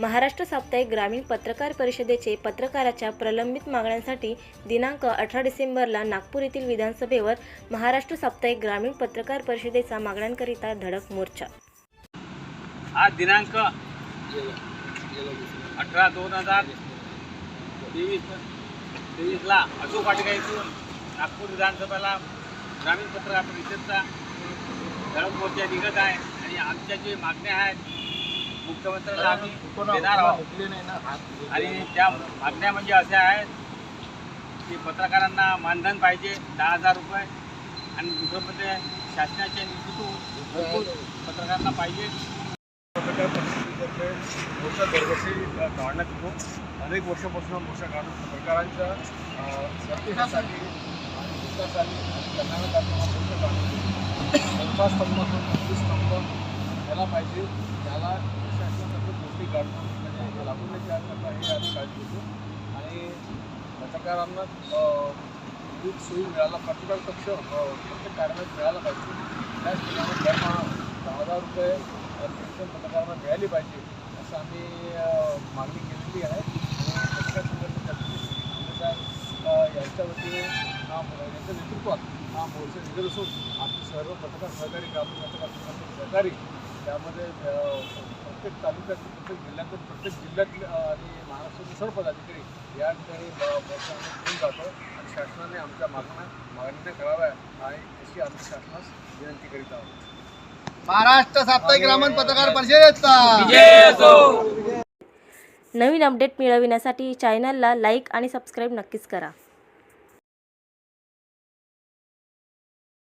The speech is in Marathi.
महाराष्ट्र साप्ताहिक ग्रामीण पत्रकार परिषदेचे पत्रकाराच्या प्रलंबित मागण्यांसाठी दिनांक अठरा डिसेंबरला नागपूर येथील विधानसभेवर महाराष्ट्र साप्ताहिक ग्रामीण पत्रकार परिषदेचा मागण्यांकरिता धडक मोर्चा. आज दिनांक अठरा दोन हजार तेवीस तेवीसला अशोक वाटिका येथून नागपूर विधानसभेला ग्रामीण पत्रकार परिषदचा धडक मोर्चा निघत आहे आणि आमच्या जे मागण्या आहेत मुख्यमंत्र्यांना आम्ही देणार आहोत. आणि त्या मागण्या म्हणजे अशा आहेत की पत्रकारांना मानधन पाहिजे दहा हजार रुपये. आणि दुसरं म्हणजे शासनाच्या निधीतून पत्रकारांना पाहिजे. पत्रकार परिषदेतर्फे मोर्चा दरवर्षी काढण्यात येतो. अनेक वर्षापासून मोर्चा काढून पत्रकारांच्या अ, संरक्षणासाठी आणि कल्याणासाठी हा मोर्चा स्तंभातून पंचवीस स्तंभ याला पाहिजे. त्याला ती गोष्टी म्हणजे लागून नाही तयार करणं हे आम्ही काळजी घेतो. आणि पत्रकारांना विद्युत सोयी मिळायला पत्रकार कक्ष प्रत्येक कार्यालयात मिळायला पाहिजे. त्याच ठिकाणी त्यांना दहा हजार रुपये पेन्शन पत्रकारांना मिळाली पाहिजे असं आम्ही मागणी केलेली आहे. आणि पत्रकार संघटनेच्या यांच्या वतीने हा यांच्या नेतृत्वात हा मोर्चा निघत असून आमचे सर्व पत्रकार सहकारी ग्रामीण पत्रकार सहकारी त्यामध्ये प्रत्येक तालुक्यातील प्रत्येक जिल्ह्यातील प्रत्येक जिल्ह्यातील आणि महाराष्ट्रातील सर्व पदाधिकारी या ठिकाणी घेऊन जातो आणि शासनाने आमच्या मागण्या मागण्या कराव्या आणि अशी आम्ही शासनास विनंती करीत आहोत. महाराष्ट्र साप्ताहिक ग्रामीण पत्रकार परिषदेचा. नवीन अपडेट मिळविण्यासाठी चॅनलला लाईक आणि सबस्क्राईब नक्कीच करा.